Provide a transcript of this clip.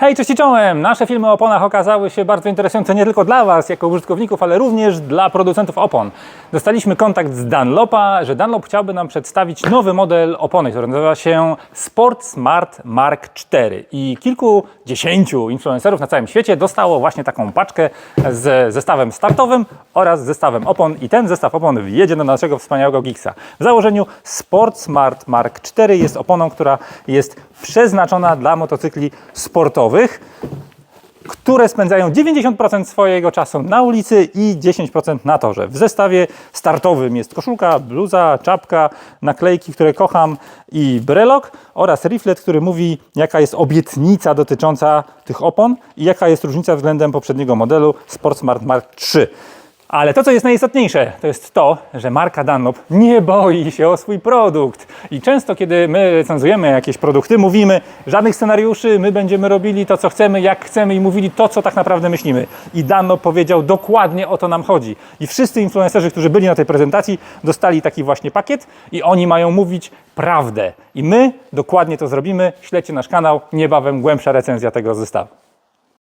Hej, cześć czołem! Nasze filmy o oponach okazały się bardzo interesujące nie tylko dla Was jako użytkowników, ale również dla producentów opon. Dostaliśmy kontakt z Dunlopa, że Dunlop chciałby nam przedstawić nowy model opony, który nazywa się Sport Smart Mark IV. I kilkudziesięciu influencerów na całym świecie dostało właśnie taką paczkę z zestawem startowym oraz zestawem opon. I ten zestaw opon wjedzie do naszego wspaniałego Giggsa. W założeniu Sport Smart Mark IV jest oponą, która jest przeznaczona dla motocykli sportowych, które spędzają 90% swojego czasu na ulicy i 10% na torze. W zestawie startowym jest koszulka, bluza, czapka, naklejki, które kocham i brelok oraz riflet, który mówi jaka jest obietnica dotycząca tych opon i jaka jest różnica względem poprzedniego modelu Sport Smart Mark III. Ale to, co jest najistotniejsze, to jest to, że marka Dunlop nie boi się o swój produkt. I często, kiedy my recenzujemy jakieś produkty, mówimy żadnych scenariuszy, my będziemy robili to, co chcemy, jak chcemy i mówili to, co tak naprawdę myślimy. I Dunlop powiedział, dokładnie o to nam chodzi. I wszyscy influencerzy, którzy byli na tej prezentacji, dostali taki właśnie pakiet i oni mają mówić prawdę. I my dokładnie to zrobimy. Śledźcie nasz kanał, niebawem głębsza recenzja tego zestawu.